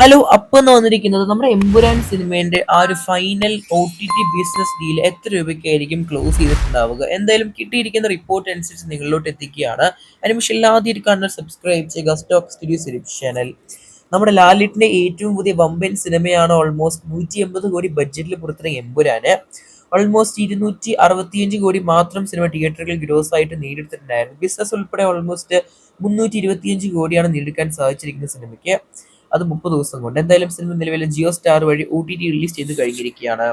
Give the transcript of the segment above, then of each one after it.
Hello അപ്പൊ എന്ന് വന്നിരിക്കുന്നത് നമ്മുടെ എമ്പുരാൻ സിനിമേന്റെ ആ ഒരു final O T T business deal എത്ര രൂപയ്ക്കായിരിക്കും ക്ലോസ് ചെയ്തിട്ടുണ്ടാവുക? എന്തായാലും കിട്ടിയിരിക്കുന്ന റിപ്പോർട്ട് അനുസരിച്ച് നിങ്ങളിലോട്ട് എത്തിക്കുകയാണ്. അതിനുശേഷം എല്ലാദ്യം കാണുന്ന സബ്സ്ക്രൈബ് ചെയ്യുക സ്റ്റോക്ക് സ്റ്റുഡിയോ സിലിപ് ചാനൽ നമ്മുടെ ലാലിറ്റിന്റെ ഏറ്റവും പുതിയ വമ്പൻ സിനിമയാണ് ഓൾമോസ്റ്റ് നൂറ്റി എൺപത് കോടി ബഡ്ജറ്റിൽ പുറത്തിറങ്ങിയ എമ്പുരാന്. ഓൾമോസ്റ്റ് ഇരുന്നൂറ്റി അറുപത്തിയഞ്ച് കോടി മാത്രം സിനിമ തിയേറ്ററുകളിൽ ഗ്രോസ് ആയിട്ട് നേടിയെടുത്തിട്ടുണ്ടായിരുന്നു. ബിസിനസ് ഉൾപ്പെടെ ഓൾമോസ്റ്റ് മുന്നൂറ്റി ഇരുപത്തിയഞ്ച് കോടിയാണ് നേടിയെടുക്കാൻ സാധിച്ചിരിക്കുന്ന സിനിമയ്ക്ക്. അത് മുപ്പത് ദിവസം കൊണ്ട്. എന്തായാലും സിനിമ നിലവിലെ ജിയോ സ്റ്റാർ വഴി ഒ ടി ടി റിലീസ് ചെയ്ത് കഴിഞ്ഞിരിക്കുകയാണ്.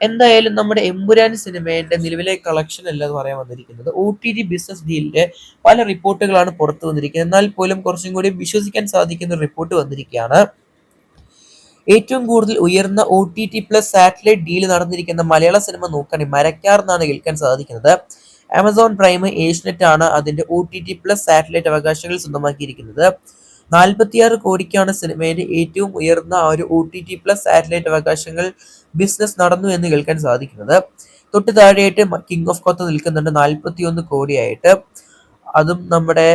എന്തായാലും നമ്മുടെ എമ്പുരാൻ സിനിമയുടെ നിലവിലെ കളക്ഷൻ അല്ല എന്ന് പറയാൻ വന്നിരിക്കുന്നത്. ഒ ടി ടി ബിസിനസ് ഡീലിന്റെ പല റിപ്പോർട്ടുകളാണ് പുറത്തു വന്നിരിക്കുന്നത്. എന്നാൽ പോലും കുറച്ചും കൂടി വിശ്വസിക്കാൻ സാധിക്കുന്ന റിപ്പോർട്ട് വന്നിരിക്കുകയാണ്. ഏറ്റവും കൂടുതൽ ഉയർന്ന O T T plus satellite deal നടന്നിരിക്കുന്ന മലയാള സിനിമ നോക്കുകയാണെങ്കിൽ മരക്കാർ എന്നാണ് കേൾക്കാൻ സാധിക്കുന്നത്. ആമസോൺ പ്രൈം ഏഷ്യനെറ്റ് ആണ് അതിന്റെ O T T plus satellite അവകാശങ്ങൾ സ്വന്തമാക്കിയിരിക്കുന്നത്. നാൽപ്പത്തിയാറ് കോടിക്കാണ് സിനിമയുടെ ഏറ്റവും ഉയർന്ന ഒരു O T T plus satellite അവകാശങ്ങൾ ബിസിനസ് നടന്നു എന്ന് കേൾക്കാൻ സാധിക്കുന്നത്. തൊട്ട് താഴെയായിട്ട് കിങ് ഓഫ് കൊത്ത നിൽക്കുന്നുണ്ട്. നാൽപ്പത്തി ഒന്ന് കോടിയായിട്ട്. അതും നമ്മുടെ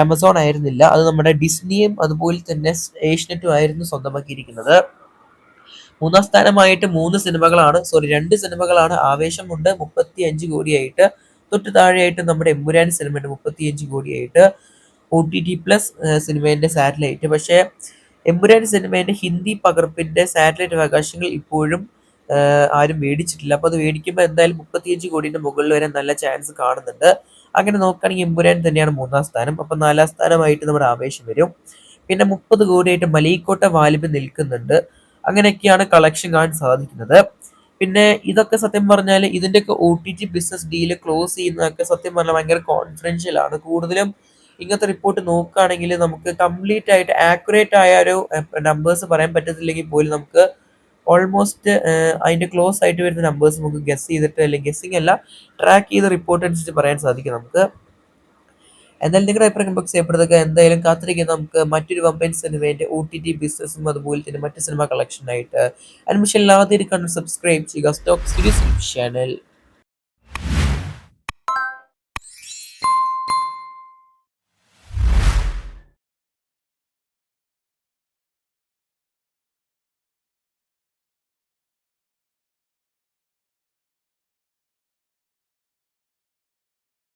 ആമസോൺ ആയിരുന്നില്ല. അത് നമ്മുടെ ഡിസ്നിയും അതുപോലെ തന്നെ ഏഷ്യനെറ്റും ആയിരുന്നു സ്വന്തമാക്കിയിരിക്കുന്നത്. മൂന്നാം സ്ഥാനമായിട്ട് മൂന്ന് സിനിമകളാണ് സോറി രണ്ട് സിനിമകളാണ് ആവേശമുണ്ട്. മുപ്പത്തി അഞ്ച് കോടിയായിട്ട്. തൊട്ട് താഴെയായിട്ട് നമ്മുടെ എമ്പുരാൻ സിനിമയുണ്ട്. മുപ്പത്തി അഞ്ച് കോടിയായിട്ട്. ഒ ടി ടി പ്ലസ് സിനിമേന്റെ സാറ്റലൈറ്റ്. പക്ഷേ എമ്പുരാൻ സിനിമേന്റെ ഹിന്ദി പകർപ്പിന്റെ സാറ്റലൈറ്റ് അവകാശങ്ങൾ ഇപ്പോഴും ആരും മേടിച്ചിട്ടില്ല. അപ്പോൾ അത് മേടിക്കുമ്പോൾ എന്തായാലും മുപ്പത്തിയഞ്ച് കോടിന്റെ മുകളിൽ വരെ നല്ല ചാൻസ് കാണുന്നുണ്ട്. അങ്ങനെ നോക്കുകയാണെങ്കിൽ എമ്പുരാൻ തന്നെയാണ് മൂന്നാം സ്ഥാനം. അപ്പോൾ നാലാം സ്ഥാനമായിട്ട് നമ്മുടെ ആവേശം വരും. പിന്നെ മുപ്പത് കോടിയായിട്ട് മലയിക്കോട്ട വാലിബ് നിൽക്കുന്നുണ്ട്. അങ്ങനെയൊക്കെയാണ് കളക്ഷൻ കാണാൻ സാധിക്കുന്നത്. പിന്നെ ഇതൊക്കെ സത്യം പറഞ്ഞാൽ ഇതിന്റെയൊക്കെ O T T business deal close ചെയ്യുന്നതൊക്കെ സത്യം പറഞ്ഞാൽ ഭയങ്കര കോൺഫിഡൻഷ്യൽ ആണ്. കൂടുതലും ഇങ്ങനത്തെ റിപ്പോർട്ട് നോക്കുകയാണെങ്കിൽ നമുക്ക് കംപ്ലീറ്റ് ആയിട്ട് ആക്യുറേറ്റ് ആയ ഒരു നമ്പേഴ്സ് പറയാൻ പറ്റത്തില്ലെങ്കിൽ പോലും നമുക്ക് ഓൾമോസ്റ്റ് അതിന്റെ ക്ലോസ് ആയിട്ട് വരുന്ന നമ്പേഴ്സ് നമുക്ക് ഗസ് ചെയ്തിട്ട് അല്ലെങ്കിൽ ഗസ്സിങ് അല്ല ട്രാക്ക് ചെയ്ത റിപ്പോർട്ട് അനുസരിച്ച് പറയാൻ സാധിക്കും നമുക്ക്. എന്തായാലും നിങ്ങളുടെ അഭിപ്രായം ബുക്ക് ചെയ്യപ്പെടുന്നത് എന്തായാലും കാത്തിരിക്കുന്ന നമുക്ക് മറ്റൊരു വമ്പൻ സിനിമേന്റെ ഒ ടി ടി ബിസിനസ്സും അതുപോലെ തന്നെ മറ്റു സിനിമ കളക്ഷനായിട്ട് അഡ്മിഷൻ ഇല്ലാതെ കണ്ട് സബ്സ്ക്രൈബ് ചെയ്യുക. Stock series channel